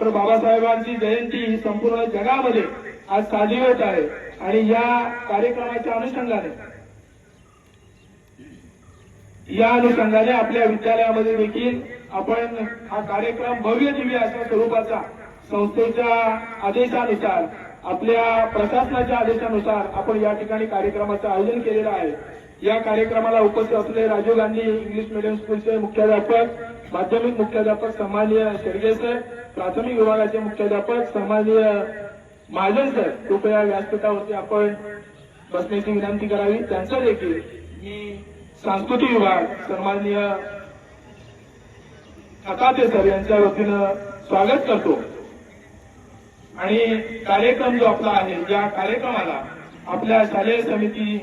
Doctor बाबासाहेबांची जयंती ही संपूर्ण जगामध्ये आज साजरी होत आहे आणि या कार्यक्रमाच्या अनुषंगाने या अनुषंगाने आपल्या विद्यालयामध्ये देखील आपण हा कार्यक्रम भव्य दिव्य अशा स्वरूपाचा संस्थेच्या आदेशानुसार आपल्या प्रशासनाच्या आदेशानुसार आपण या ठिकाणी कार्यक्रमाचं आयोजन केलेलं आहे. या कार्यक्रमाला उपस्थित असलेले राजीव गांधी इंग्लिश मिडियम स्कूलचे मुख्याध्यापक माध्यमिक मुख्याध्यापक सन्माननीय शेडगे सर प्राथमिक विभागाचे मुख्याध्यापक समाजीय महाजन सर कृपया व्यासपीठावरती आपण बसण्याची विनंती करावी. त्यांचं देखील मी सांस्कृतिक विभाग सन्माननीय खताते सर यांच्या वतीनं स्वागत करतो. आणि कार्यक्रम जो आपला आहे या कार्यक्रमाला आपल्या शालेय समिती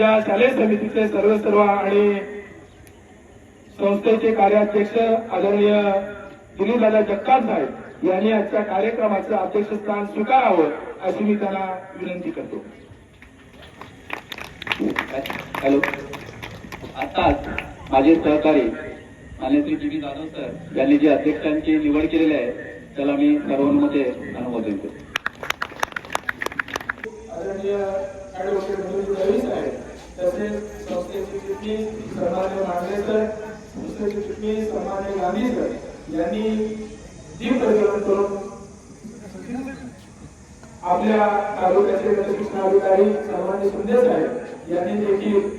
या शालेय समितीचे सर्व सर्व आणि संस्थेचे कार्याध्यक्ष आदरणीय दिलीपदादा जगताप साहेब यांनी आजच्या कार्यक्रमाचं अध्यक्षस्थान स्वीकारावं अशी मी त्यांना विनंती करतो. हॅलो. आताच माझे सहकारी मान्य श्री जी जाधव सर यांनी जी अध्यक्षांची निवड केलेली आहे त्याला मी सर्वांमध्ये अनुमोदन करतो तसेच संस्थेचे चिटणीस सन्मान्य मांडले चिटणीस यांनी दीप प्रज्वलन करून आपल्या तालुक्याचे प्रतिष्ठाधिकारी सन्मान्य सुंदर साहेब यांनी देखील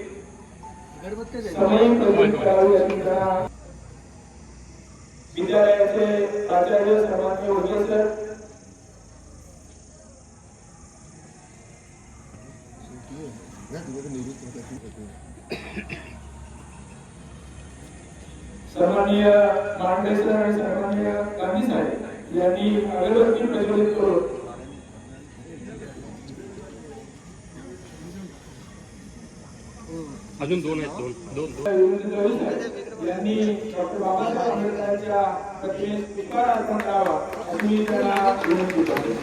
समयी प्रज्वलित करावे अशी त्यांना विद्यालयाचे प्राचार्य सन्मान्य उदय सर. सन्माननीय मांडे सर आणि सन्माननीय गांधी साहेब यांनी अगरबत्ती प्रज्वलित करून अजून दोन आहेत दोन दोन साहेब यांनी डॉक्टर बाबासाहेब आंबेडकरांच्या प्रतिमेस पुष्पहार अर्पण करावा अशी मी त्यांना विनंती करतो.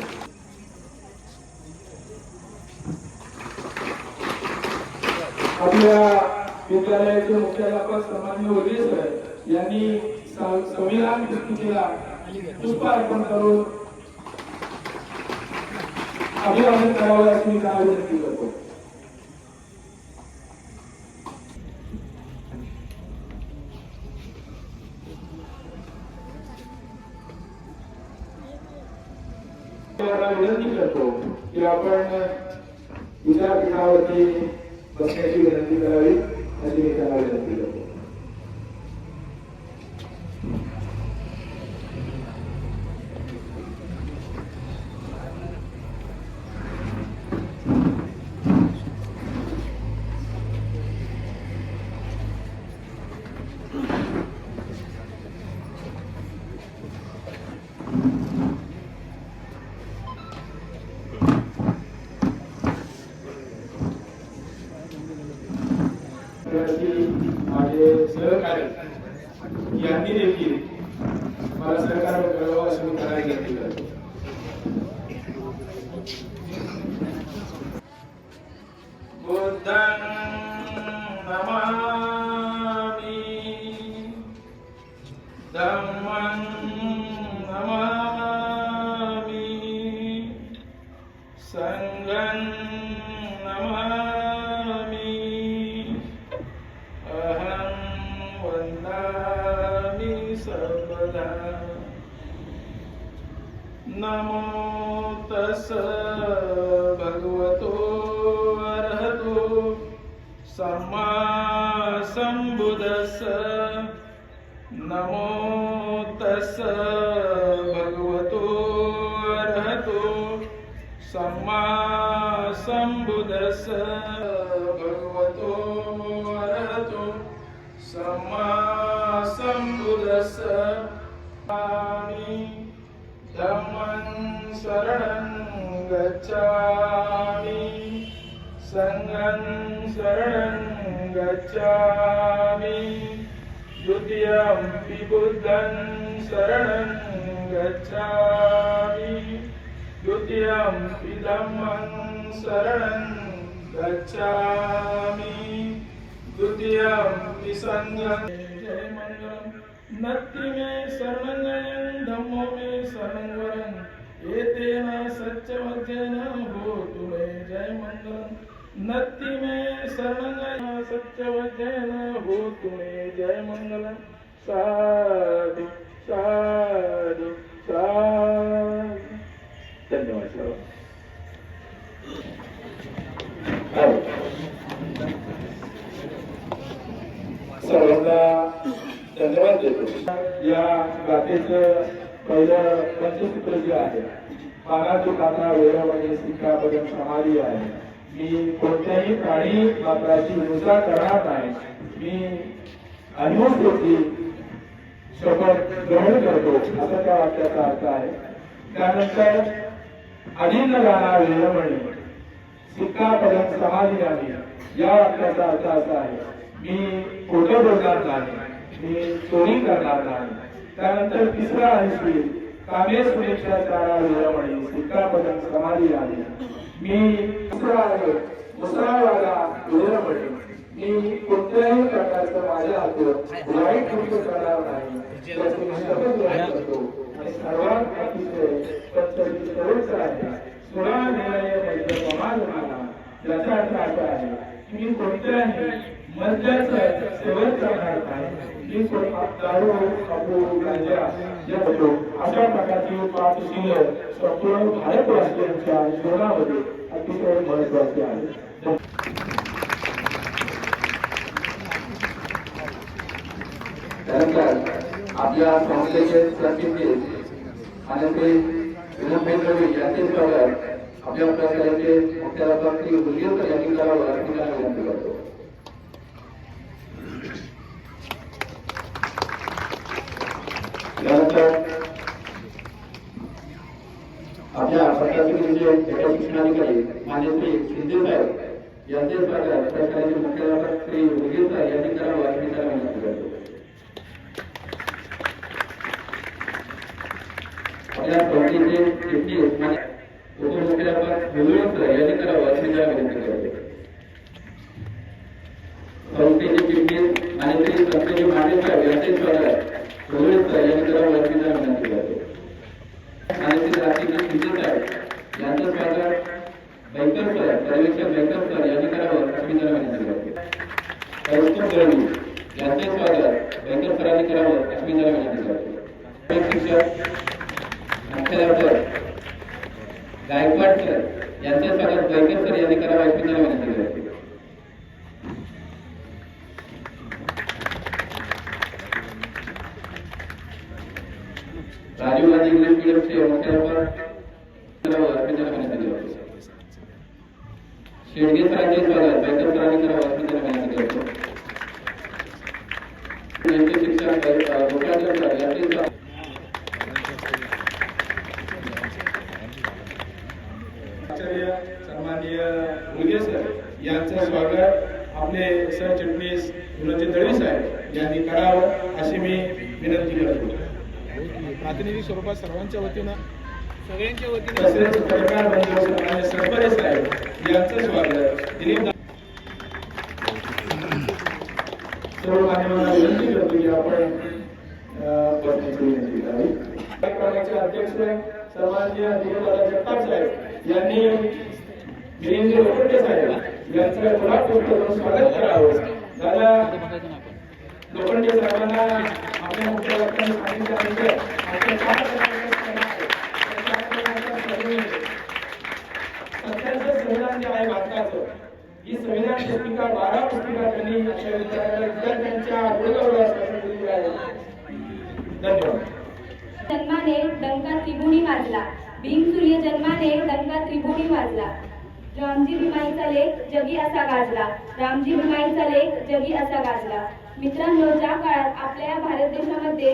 आपल्या विद्यालयाचे मुख्याध्यापक सन्मान्य वगैरे सर यांनी संविधान पुस्तिकेला पुष्प अर्पण करून अभिवादन करावं अशी मी त्यांना विनंती करतो. विनंती करतो की आपण विद्यापीठावरती बसण्याची विनंती करावी अशी मी त्यांना विनंती करतो. असतील माझे सहकार्य यांनी देखील मला सहकार्य करावं असं मी त्यांना विनंती सम्बुदस् नमो तस् भगवतो अर्हतो सम्मा सम्बुदस् भगवतो अर्हतो सम्मा सम्बुदस् धम्मं शरणं गच्छामि सङ्गं शरणं गच्छामि द्वितीयं विबुद्धं शरणं गच्छामि। द्वितीयं धम्मं शरणं गच्छामि। द्वितीयं विसङ्गं जय मङ्गलम् नत्ति मे शरणं धम्मो मे शरणं वरं एतेन सत्यवचनं होतु मे जय मंगलम नत्ति मे शरण सत्य वचन हो मे जय मंगल साधु साधु साधु। धन्यवाद सर्व। सर्वांना धन्यवाद देतो. या गाथेचं पहिलं पंचसूत्र जे आहे पानाची काथा वेळामध्ये सिक्का बदल समाधी आहे. मी कोणत्याही प्राणी वापराची हिंसा करणार नाही. मी अहिंसेची शपथ ग्रहण करतो. असा त्या वाक्याचा अर्थ आहे. त्यानंतर अधीन राहणार वेळमणी सिक्का पदक समाधी नाही या वाक्याचा अर्थ असा आहे. मी खोटं बोलणार नाही. मी चोरी करणार नाही. त्यानंतर तिसरा ऐंशी कामे सुरेक्षा चारा वेळमणी सिक्का समाधी मी दुसरा आहे मी कोणत्याही प्रकारचं माझ्या हातून वाईट कृत्य करणार नाही. मी शपथ ग्रहण करतो. आणि सर्वात अतिशय सर्वच आहे सोळा निर्णय वैद्य म्हणजे समाज झाला याचा अर्थ असा आहे की मी कोणत्याही मद्याचं करणार नाही. मी कोण- दारू अफू गांजा या होतो अशा प्रकारची पाच शील संपूर्ण भारतवासियांच्या जीवनामध्ये अतिशय महत्त्वाचे आहे आपल्या संस्थेचे प्रतिनिधी आणि ते विनोदभाई रवी यांचे स्वागत आपल्या प्रकाराचे मुख्याध्यापक श्री हुलियकर यांनी करावं अशी मी विनंती करतो त्यानंतर आपल्या प्रशासकीय एका शिक्षणाधिकारी मान्य श्री शिंदे साहेब यांचे स्वागत प्रकाराचे मुख्याध्यापक श्री योगेश साहेब यांनी करावं अशी त्याला विनंती करतो आपल्या संस्थेचे चिटणीस आणि उपमुख्याध्यापक मुलुळकर यांनी करावं अशी त्याला विनंती करतो संस्थेचे चिटणीस आणि श्री संस्थेचे मान्य साहेब यांचे स्वागत मुलुळकर यांनी करावं विनंती करतो आणि श्री राष्ट्रीय शिंदे साहेब यांचं स्वागत बैंकर सर पर्यवेक्षक बैंकर सर यांनी करावं अशी मी विनंती करतो कौस्तुभ यांचे स्वागत सरांनी करावं अशी विनंती करतो शिक्षक गायकवाड सर यांचे स्वागत सर यांनी करावं अशी विनंती करतो राजीव गांधी इंग्लिश मीडियमचे मुख्याध्यापक करावं अशी मी शेडगे सरांचे स्वागत बैंकर सरांनी करावं अशी विनंती करतो यांचे शिक्षक गोपाळकर सर यांचे स्वागत आचार्य सन्माननीय मुलगे सर यांचं स्वागत आपले सरचिटणीस गुणाचे दळवी साहेब यांनी करावं अशी मी विनंती करतो. प्रातिनिधिक स्वरूपात सर्वांच्या वतीनं सगळ्यांच्या वतीनं यांचं स्वागत आपण यांनी यांचं स्वागत करावं लोखंडे साहेबांना आपल्या सांगितल्यानंतर आपल्या चार सत्याचं संविधान जे आहे भारताचं ही संविधान बारा पुस्तिका त्यांनी अशा विद्यार्थ्यांच्या धन्यवाद. जन्माने डंका त्रिभुणी वाजला. भीम सूर्य जन्माने डंका त्रिभुणी वाजला. रामजी भीमाईचा लेख जगी असा गाजला. रामजी भीमाईचा लेख जगी असा गाजला. मित्रांनो ज्या काळात आपल्या या भारत देशामध्ये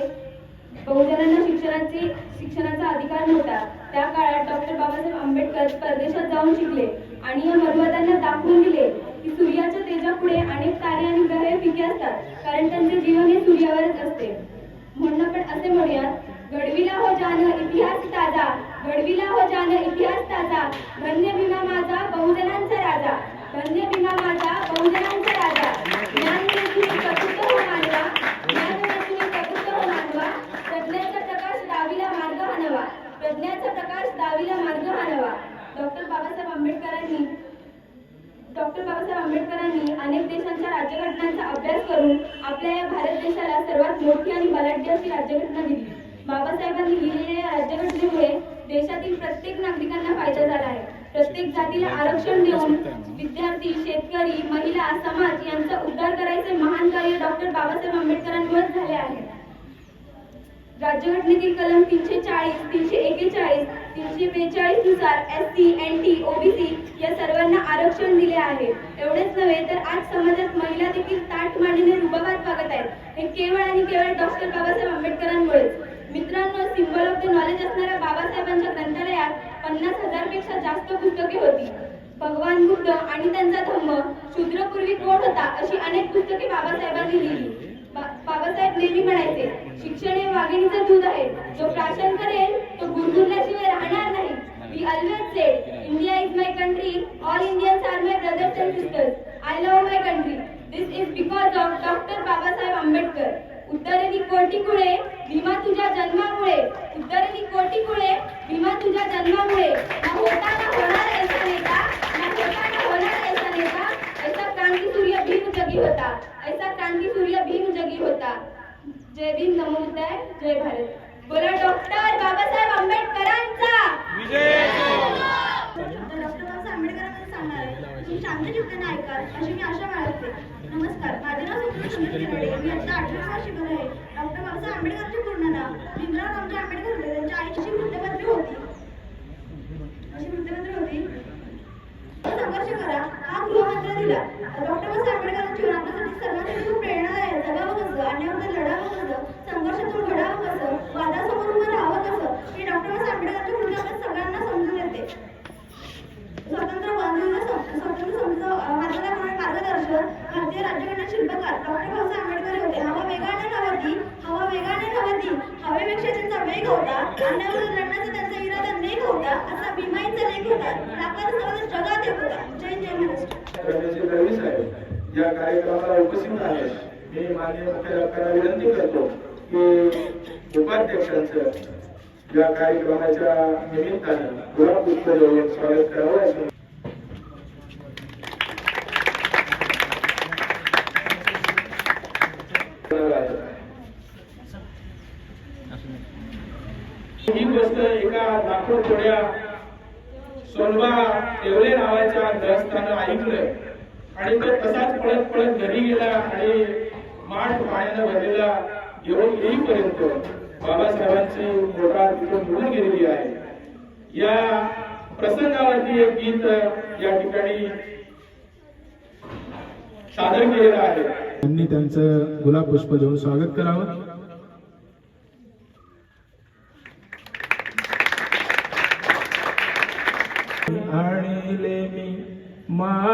बहुजनांना शिक्षणाचे शिक्षणाचा अधिकार नव्हता त्या काळात डॉक्टर बाबासाहेब आंबेडकर परदेशात जाऊन शिकले आणि या मर्मदांना दाखवून दिले की सूर्याच्या तेजापुढे अनेक तारे आणि ग्रहे फिके असतात कारण त्यांचे जीवन हे सूर्यावरच असते. म्हणून आपण असे म्हणूयात घडविला हो जान इतिहास ताजा घडविला हो जान इतिहास ताजा धन्य भीमा माझा बहुजनांचा राजा धन्य भीमा माझा बहुजनांचा राजा. डॉक्टर बाबासाहेब आंबेडकरांनी डॉक्टर बाबासाहेब आंबेडकरांनी अनेक देशांच्या राज्यघटनांचा अभ्यास करून आपल्या भारत देशाला सर्वात मोठी आणि बलाढ्य अशी राज्यघटना दिली बाबासाहेबांनी लिहिलेल्या राज्यघटनेमुळे देशातील प्रत्येक नागरिकांना फायदा झाला आहे. प्रत्येक जातीला आरक्षण देऊन विद्यार्थी शेतकरी महिला समाज यांचा उद्धार करायचे महान कार्य डॉक्टर बाबासाहेब आंबेडकरांमुळेच झाले आहे. राज्यघटनेतील कलम तीनशे चाळीस तीनशे एकेचाळीस तीनशे बेचाळीसनुसार S C N T OBC या सर्वांना आरक्षण दिले आहे. एवढेच नव्हे तर आज समाजात महिला देखील ताट मांडीने रुबाबात बघत आहेत. हे केवळ आणि केवळ डॉक्टर बाबासाहेब आंबेडकरांमुळेच. मित्रांनो सिंबल ऑफ द नॉलेज असणाऱ्या बाबासाहेबांच्या ग्रंथालयात पन्नास हजारपेक्षा जास्त पुस्तके होती. भगवान बुद्ध आणि त्यांचा धम्म शूद्रपूर्वी कोण होता अशी अनेक पुस्तके बाबासाहेबांनी लिहिली. बाबासाहेब नेहमी म्हणायचे शिक्षण हे वाघिणीचं दूध आहे. जो प्राशन करेल तो गुरगुरल्याशिवाय राहणार नाही. We always said India is my country all Indians are my brothers and sisters I love my country this is because of doctor Babasaheb Ambedkar उत्तरेनी कोटी कुळे भीमा तुझ्या जन्मामुळे. उत्तरेनी कोटी कुळे भीमा तुझ्या जन्मामुळे. ना होता ना होणार ऐसा नेता ना होता ना होणार ऐसा नेता ऐसा क्रांती सूर्य भीम जगी होता ऐसा क्रांती सूर्य भीम जगी होता. जय भीम नमो जय भारत. बोला डॉक्टर बाबासाहेब आंबेडकरांचा. डॉक्टर बाबासाहेब आंबेडकरांबद्दल सांगणार आहे. तुम्ही शांत चित्ताने ऐकाल अशी मी आशा बाळगते. नमस्कार माझे नाव किरवडे मी आता वर्गात शिकत आहे. डॉक्टर बाबासाहेब आंबेडकरांचे पूर्ण नाव भीमराव रामजी आंबेडकर होते त्यांच्या आईची वृत्तपत्रे होती. अशी वृत्तपत्रे होती. संघर्ष करा. हा गृहमंत्र दिला. डॉक्टर बाबासाहेब आंबेडकरांच्या जीवन आपल्यासाठी सर्वांसाठी खूप प्रेरणादायी आहे जगावं कसं अन्यायावर लढावं कसं संघर्षातून घडावं कसं वादासमोर उभं राहावं कसं हे डॉक्टर बाबासाहेब आंबेडकरांच्या कृती आपल्या सगळ्यांना समजून येते स्वतंत्र बंधूंना सं- स्वतंत्र समजा मार्गदर्शन मार्गदर्शक भारतीय शिल्पकार डॉक्टर भाऊसाहेब आंबेडकर होते हवा वेगाने नव्हती हवा वेगाने नव्हती हवेपेक्षा त्यांचा वेग होता अन्नावर लढण्याचा त्यांचा इरादा नेक होता असा भीमाईचा लेख होता ताकद समाज जगात येत होता जय जय महाराष्ट्र या कार्यक्रमाला उपस्थित आहे मी माननीय मुख्याध्यापकांना विनंती करतो की उपाध्यक्षांचं या कार्यक्रमाच्या निमित्ताने गुलाबपुष्प देऊन स्वागत करावं असं ही गोष्ट एका लाखो थोड्या सोनबा एवढे नावाच्या ग्रहस्थानं ऐकलं आणि तो तसाच पळत पळत घरी गेला आणि माठ पाण्यानं भरलेला घेऊन येईपर्यंत बाबासाहेबांची मोठा तिथून निघून गेलेली आहे. या प्रसंगावरती एक गीत या ठिकाणी सादर केलेलं आहे. त्यांनी त्यांचं गुलाब पुष्प देऊन स्वागत करावं आणले मी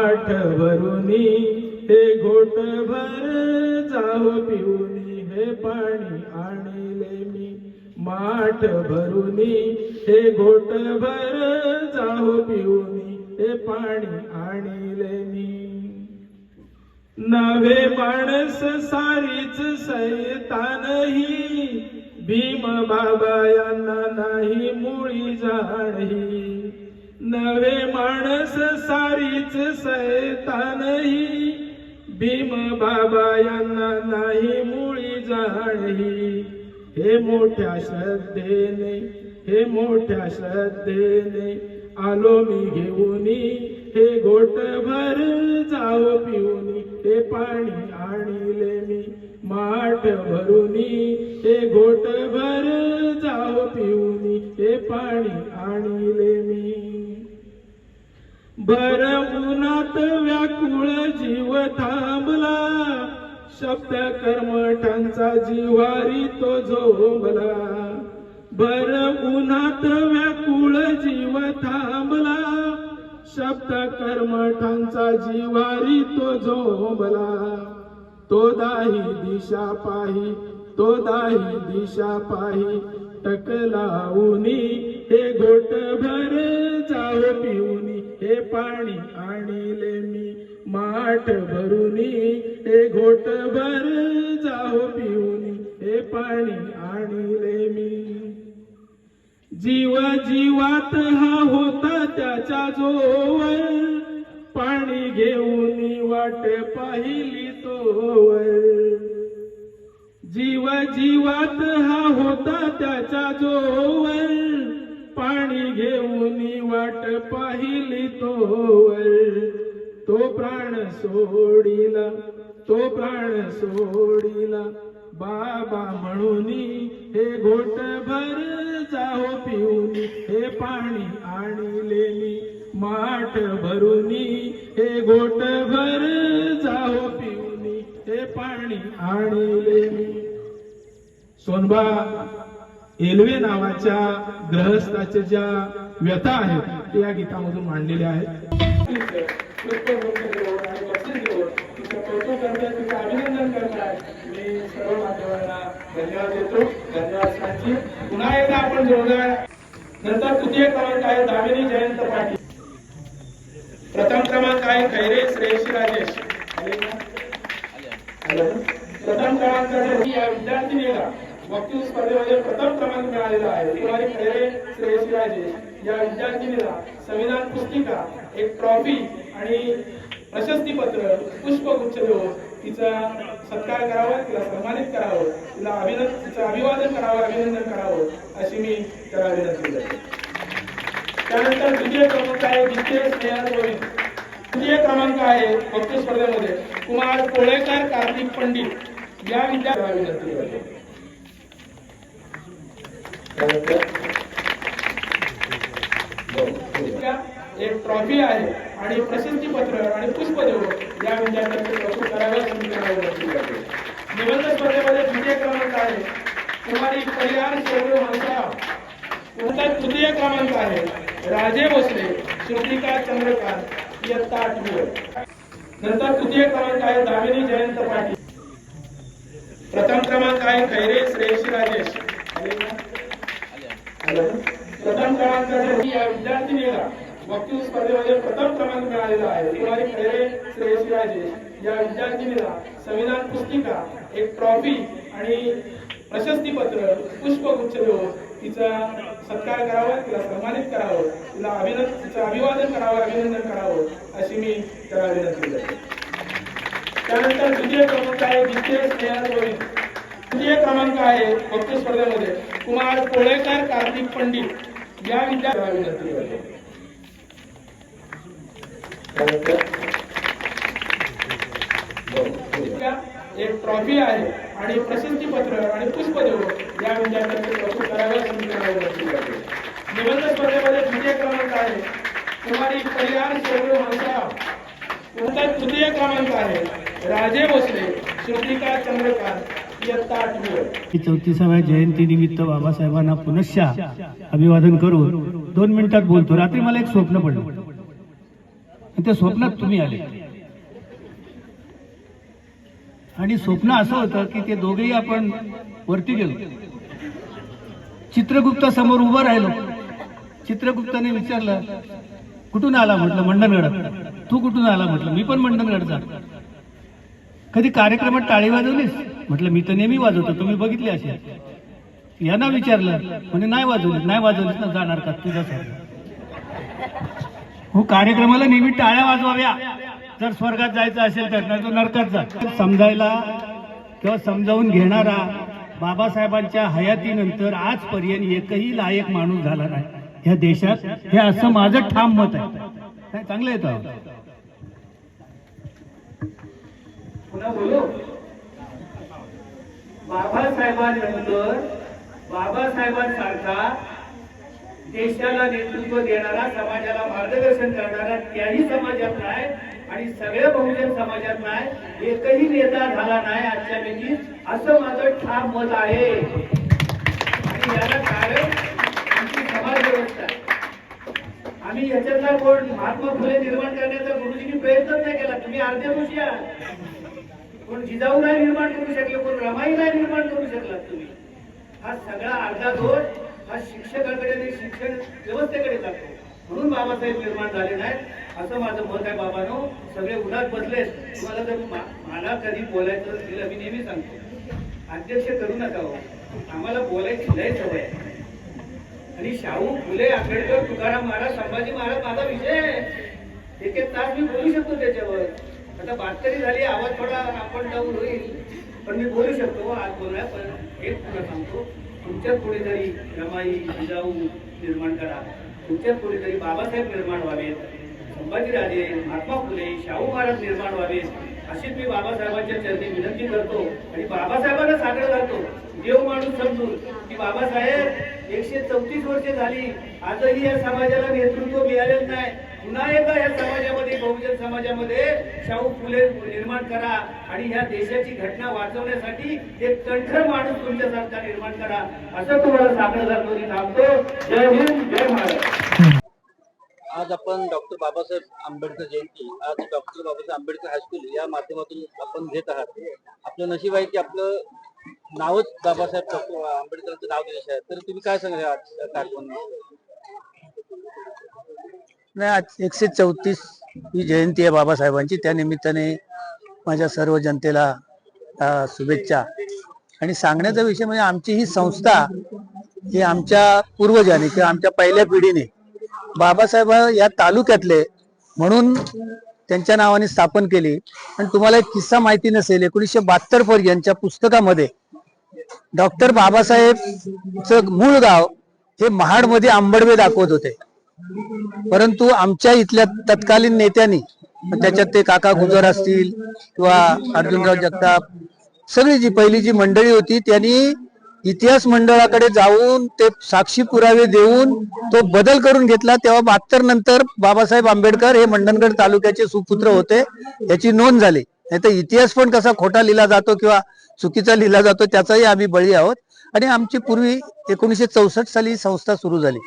माठ भरुनी हे घोट भर जाऊ पिऊनी हे पाणी आणले मी. माठ भरुनी हे घोट भर जाऊ पिऊनी हे पाणी आणले मी. नवे माणस सारीच सैतानही भीम बाबा यांना नाही मुळी जाणही. नवे माणस सारीच सैतानही. भीम बाबा यांना नाही मुळी जाणही हे मोठ्या श्रद्धेने हे मोठ्या श्रद्धेने आलो मी घेऊनी. हे गोट भर जाव पिऊनी. हे पाणी आणले मी माठ भरुनी. हे गोट भर जाव पिऊनी. हे पाणी आणले मी. भर उन्हात व्याकुळ जीव थांबला. शब्द कर्मठांचा जिवारी तो झोंबला. भर उन्हात व्याकुळ जीव थांबला. शब्द कर्मठांचा जिवारी तो झोंबला. तो दाही दिशा पाही तो दाही दिशा पाही. टकलाऊनी हे घोट भर जाव पिऊनी. हे पाणी आणले मी. माठ भरुनी हे घोट भर जाव पिऊनी. हे पाणी आणले मी. जीवा जीवात हा होता त्याच्या जोवर. पाणी घेऊन वाट पाहिली तोवर. जीवा जीवात हा होता त्याच्या जोवर. वाट पाहिली तोवर. तो प्राण सोडिला तो प्राण सोडिला. बाबा म्हणून हे घोट भर जाओ पिऊन हे पाणी आणले मी. माठ भरून हे घोट भर जाओ पिऊन हे पाणी आणले मी. सोनबा एलवे नावाच्या ग्रहस्थाच्या ज्या व्यथा आहेत या गीतामधून मांडलेल्या आहेत. अभिनंदन मी सर्व माध्यमांना धन्यवाद देतो धन्यवाद पुन्हा एकदा आपण नंतर तृतीय क्रमांक आहे? दामिनी जयंत पाटील. प्रथम क्रमांक आहे. खैरे श्रेयशी राजेश. प्रथम क्रमांकासाठी या विद्यार्थिनीला वक्तृत्व स्पर्धेमध्ये प्रथम क्रमांक मिळालेला आहे. खैरे श्रेयसी राजेश. या विद्यार्थिनीला संविधान पुस्तिका एक ट्रॉफी आणि प्रशस्तीपत्र पुष्पगुच्छ देऊन तिचा सत्कार करावा तिला सन्मानित करावं तिला अभिनंद तिचं अभिवादन करावं अभिनंदन करावं अशी मी त्याला विनंती करतो. त्यानंतर द्वितीय क्रमांक आहे द्वितीय स्नेहा गोविंद तृतीय क्रमांक आहे वक्तृत्व स्पर्धेमध्ये. कुमार कोळेकर कार्तिक पंडित. या विद्यार्थ्याला विनंती करतो. एक ट्रॉफी आहे आणि प्रशस्तीपत्र आणि पुष्प देऊ या विद्यार्थ्यांचे कौतुक करायला निबंध स्पर्धेमध्ये द्वितीय क्रमांक आहे. कुमारी कल्याण शेवळे म्हणता नंतर तृतीय क्रमांक आहे. राजे भोसले श्रुतिका चंद्रकांत इयत्ता आठवी. नंतर तृतीय क्रमांक आहे दामिनी जयंत पाटील. प्रथम क्रमांक आहे खैरे श्रेयशी राजेश. आले का? आले प्रथम क्रमांकासाठी या विद्यार्थिनीला वक्तृत्व स्पर्धेमध्ये प्रथम क्रमांक मिळालेला आहे. कुमारी खैरे श्रेयसी राजे या विद्यार्थिनीला संविधान पुस्तिका एक ट्रॉफी आणि प्रशस्तीपत्र पुष्पगुच्छ देऊन तिचा सत्कार करावा तिला सन्मानित करावं तिला अभिनंद तिचं अभिवादन करावं अभिनंदन करावं अशी मी त्याला विनंती करतो. त्यानंतर द्वितीय क्रमांक आहे द्वितीय स्नेहल गोविंद तृतीय क्रमांक आहे वक्तृत्व स्पर्धेमध्ये कुमार कोळेकर कार्तिक पंडित. या विद्यार्थ्याला एक ट्रॉफी आहे आणि प्रशस्तीपत्र आणि पुष्प देऊ या विद्यार्थ्यांचे कौतुक करायला निबंध स्पर्धेमध्ये तृतीय क्रमांक आहे. कुमारी कल्याण शेवरे मनसाराम नंतर तृतीय क्रमांक आहे? राजे भोसले श्रुतिका चंद्रकांत इयत्ता आठवीवर की चौतीसाव्या बाबासाहेबांना पुनश्च अभिवादन करून दोन मिनिटात बोलतो. रात्री मला एक स्वप्न पडलं. त्या स्वप्नात तुम्ही आले. आणि स्वप्न असं होतं की ते दोघेही आपण वरती गेलो. चित्रगुप्ता समोर उभं राहिलो. चित्रगुप्ताने विचारलं कुठून आला? म्हटलं मंडणगडात तू कुठून आला? म्हटलं मी पण मंडणगडचा. कधी कार्यक्रमात टाळी वाजवलीस? म्हटलं मी तर नेहमी वाजवतो. तुम्ही बघितले असे. यांना विचारलं म्हणजे नाही वाजवलीस. नाही वाजवलीस ना जाणार का? तुझा हो कार्यक्रमाला नेहमी टाळ्या वाजवाव्या. जर स्वर्गात जायचं असेल तर नाही तर नरकात जा. समजायला किंवा समजावून घेणारा बाबासाहेबांच्या हयातीनंतर आजपर्यंत एकही लायक माणूस झाला नाही. ह्या देशात हे असं माझं ठाम मत आहे. काय चांगलं येतं पुन्हा बोलू? बाबासाहेबांनंतर बाबासाहेबांसारखा देशाला नेतृत्व देणारा समाजाला मार्गदर्शन करणारा त्याही समाजात नाही आणि सगळ्या बहुजन समाजात नाही एकही नेता झाला नाही आजच्या मितीत असं माझं ठाम मत आहे. आणि याला कारण आमची समाज व्यवस्था आहे. आम्ही याच्यातला कोण महात्मा फुले निर्माण करण्याचा गुरुजींनी प्रयत्नच नाही केला. तुम्ही अर्ध्या दोषी आहात. कोण जिजाऊ नाही निर्माण करू शकले कोण रमाई नाही निर्माण करू शकलात तुम्ही? हा सगळा अर्धा दोष हा शिक्षकाकडे आणि शिक्षण व्यवस्थेकडे जातो. म्हणून बाबासाहेब निर्माण झाले नाहीत. असं माझं मत आहे बाबानो. सगळे उन्हात बसलेत. तुम्हाला जर मा- मला कधी बोलायचं असेल मी नेहमी सांगतो. अध्यक्ष करू नका हो. आम्हाला बोलायची लय सवय आहे. आणि शाहू फुले आंबेडकर तुकाराम महाराज संभाजी महाराज माझा विषय आहे. एक एक तास मी बोलू शकतो त्याच्यावर. आता बातकरी झाली आवाज थोडा आपण डाऊन होईल. पण मी बोलू शकतो आज बोलूया पण एक तुला सांगतो. तुमच्यात तरी रमाई जिजाऊ निर्माण करा. तुमच्यात तरी बाबासाहेब निर्माण व्हावेत संभाजीराजे महात्मा फुले शाहू महाराज निर्माण व्हावेत अशीच मी बाबासाहेबांच्या चरणी विनंती करतो आणि बाबासाहेबांना साकडं घालतो. देव माणूस समजून की बाबासाहेब एकशे चौतीस वर्षे झाली. आजही या समाजाला नेतृत्व मिळालेलं नाही. पुन्हा एकदा या समाजामध्ये बहुजन समाजामध्ये शाहू फुले निर्माण करा आणि ह्या देशाची घटना वाचवण्यासाठी एक कंठर माणूस तुमच्यासारखा निर्माण करा. असं तुम्हाला साकडं थांबतो. जय हिंद जय महाराज आज आपण डॉक्टर बाबासाहेब आंबेडकर जयंती आज डॉक्टर बाबासाहेब आंबेडकर हायस्कूल या माध्यमातून आपण घेत आहात. आपलं नशीब आहे की आपलं नावच बाबासाहेब डॉक्टर आंबेडकरांचं नाव दिलं आहे. तर तुम्ही काय सांगाल आज कार्यक्रम नाही आज एकशे चौतीस ही जयंती आहे बाबासाहेबांची. त्या निमित्ताने माझ्या सर्व जनतेला शुभेच्छा. आणि सांगण्याचा विषय म्हणजे आमची ही संस्था ही आमच्या पूर्वजांनी किंवा आमच्या पहिल्या पिढीने बाबासाहेब या तालुक्यातले म्हणून त्यांच्या नावाने स्थापन केली. आणि तुम्हाला एक किस्सा माहिती नसेल एकोणीसशे बहात्तर पर्यंतच्या पुस्तकामध्ये डॉक्टर बाबासाहेबचं मूळ गाव हे महाडमध्ये आंबडवे दाखवत होते. परंतु आमच्या इथल्या तत्कालीन नेत्यांनी त्याच्यात ते काका गुजर असतील किंवा अर्जुनराव जगताप सगळी जी पहिली जी मंडळी होती त्यांनी इतिहास मंडळाकडे जाऊन ते साक्षी पुरावे देऊन तो बदल करून घेतला. तेव्हा बहात्तर नंतर बाबासाहेब आंबेडकर हे मंडणगड तालुक्याचे सुपुत्र होते याची नोंद झाली. नाही तर इतिहास पण कसा खोटा लिहिला जातो किंवा चुकीचा लिहिला जातो त्याचाही आम्ही बळी आहोत. आणि आमची पूर्वी एकोणीसशे चौसष्ट साली संस्था सुरू झाली.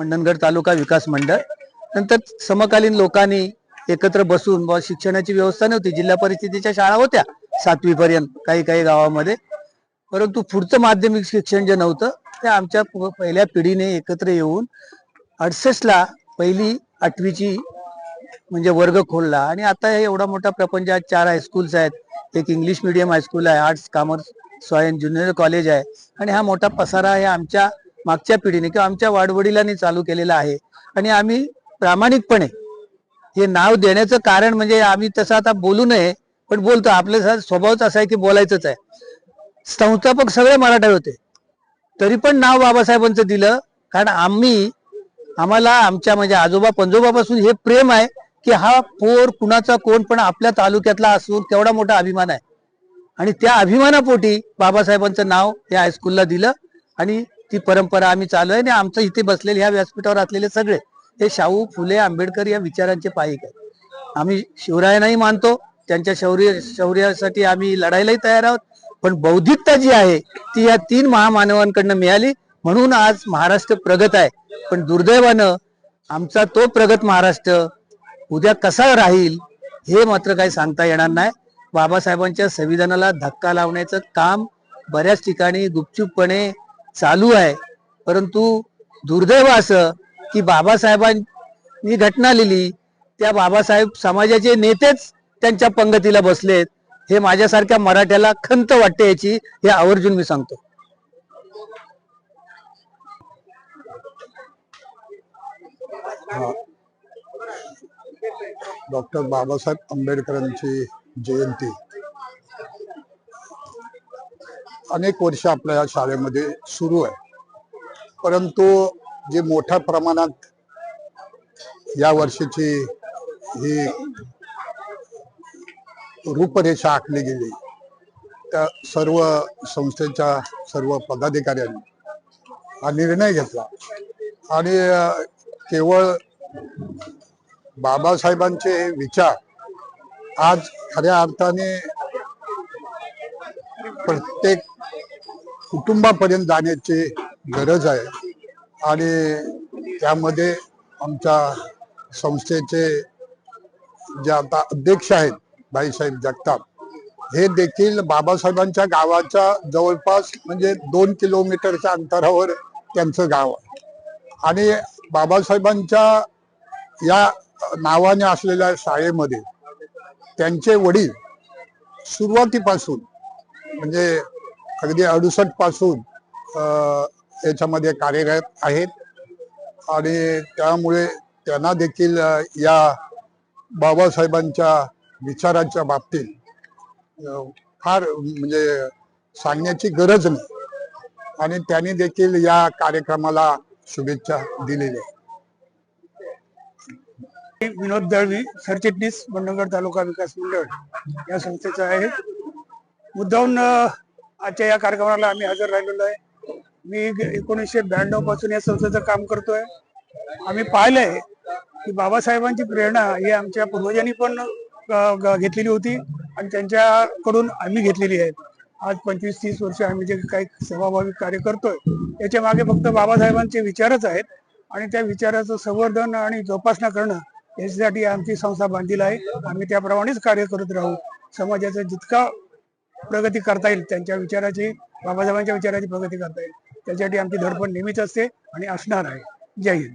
मंडणगड तालुका विकास मंडळ. नंतर समकालीन लोकांनी एकत्र बसून बुवा शिक्षणाची व्यवस्था नव्हती. जिल्हा परिषदेच्या शाळा होत्या सातवी पर्यंत काही काही गावामध्ये. परंतु पुढचं माध्यमिक शिक्षण जे नव्हतं ते आमच्या पहिल्या पिढीने एकत्र येऊन अडसष्टला पहिली आठवीची म्हणजे वर्ग खोलला. आणि आता हे एवढा मोठा प्रपंच आज चार हायस्कूल्स आहेत. एक इंग्लिश मिडियम हायस्कूल आहे. Arts commerce science junior college आहे. आणि हा मोठा पसारा हे आमच्या मागच्या पिढीने किंवा आमच्या वाडवडिलांनी चालू केलेला आहे. आणि आम्ही प्रामाणिकपणे हे नाव देण्याचं कारण म्हणजे आम्ही तसं आता बोलू नये पण बोलतो. आपल्या स्वभावच असा आहे की बोलायचंच आहे. संस्थापक सगळे मराठा होते. तरी पण नाव बाबासाहेबांचं दिलं कारण आम्ही आम्हाला आमच्या म्हणजे आजोबा पंजोबापासून हे प्रेम आहे की हा पोर कुणाचा कोण पण आपल्या तालुक्यातला असून केवढा मोठा अभिमान आहे. आणि त्या अभिमानापोटी बाबासाहेबांचं नाव या हायस्कूलला दिलं आणि ती परंपरा आम्ही चालू आहे आणि आमचं इथे बसलेले ह्या व्यासपीठावर असलेले सगळे हे शाहू फुले आंबेडकर या विचारांचे पायिक आहेत. आम्ही शिवरायांनाही मानतो त्यांच्या शौर्य शौर्यासाठी आम्ही लढायलाही तयार आहोत पण बौद्धिकता जी आहे ती या तीन महामानवांकडनं मिळाली. म्हणून आज महाराष्ट्र प्रगत आहे. पण दुर्दैवानं आमचा तो प्रगत महाराष्ट्र उद्या कसा राहील हे मात्र काही सांगता येणार नाही. बाबासाहेबांच्या संविधानाला धक्का लावण्याचं काम बऱ्याच ठिकाणी गुपचूपपणे चालू आहे. परंतु दुर्दैव असं की बाबासाहेबांनी घटना लिहिली. त्या बाबासाहेब समाजाचे नेतेच त्यांच्या पंगतीला बसलेत. हे माझ्यासारख्या मराठ्याला खंत वाटते याची हे आवर्जून मी सांगतो. डॉक्टर बाबासाहेब आंबेडकरांची जयंती. अनेक वर्ष आपल्या या शाळेमध्ये सुरू आहे. परंतु जे मोठ्या प्रमाणात या वर्षीची ही रूपरेषा आखली गेली त्या सर्व संस्थेच्या सर्व पदाधिकाऱ्यांनी हा निर्णय घेतला. आणि केवळ बाबासाहेबांचे विचार आज खऱ्या अर्थाने प्रत्येक कुटुंबापर्यंत जाण्याची गरज आहे. आणि त्यामध्ये आमच्या संस्थेचे जे आता अध्यक्ष आहेत भाईसाहेब जगताप हे देखील बाबासाहेबांच्या गावाच्या जवळपास म्हणजे दोन किलोमीटरच्या अंतरावर त्यांचं गाव आहे. आणि बाबासाहेबांच्या या नावाने असलेल्या शाळेमध्ये त्यांचे वडील सुरुवातीपासून म्हणजे अगदी अडुसष्टपासून याच्यामध्ये कार्यरत आहेत. आणि त्यामुळे त्यांना देखील या बाबासाहेबांच्या विचारांच्या बाबतीत फार म्हणजे सांगण्याची गरज नाही. आणि त्यांनी देखील या कार्यक्रमाला शुभेच्छा दिलेल्या विनोद दळवी सरचिटणीस बंडगड तालुका विकास मंडळ या संस्थेचा आहे. मुद्दाहून आजच्या या कार्यक्रमाला आम्ही हजर राहिलेलो आहे. मी एकोणीसशे ब्याण्णवपासून या संस्थेचं काम करतोय. आम्ही पाहिलंय की बाबासाहेबांची प्रेरणा ही आमच्या पूर्वजांनी पण ग- घेतलेली होती आणि त्यांच्याकडून आम्ही घेतलेली आहे. आज पंचवीस तीस वर्ष आम्ही जे काही सेवाभावी कार्य करतोय याच्या मागे फक्त बाबासाहेबांचे विचारच आहेत आणि त्या विचाराचं संवर्धन आणि जोपासना करणं याच्यासाठी आमची संस्था बांधील आहे. आम्ही त्याप्रमाणेच कार्य करत राहू. समाजाचं जितका प्रगती करता येईल. त्यांच्या विचाराची बाबासाहेबांच्या विचाराची प्रगती करता येईल. त्याच्यासाठी आमची धडपड नेहमीच असते आणि असणार आहे. जय हिंद.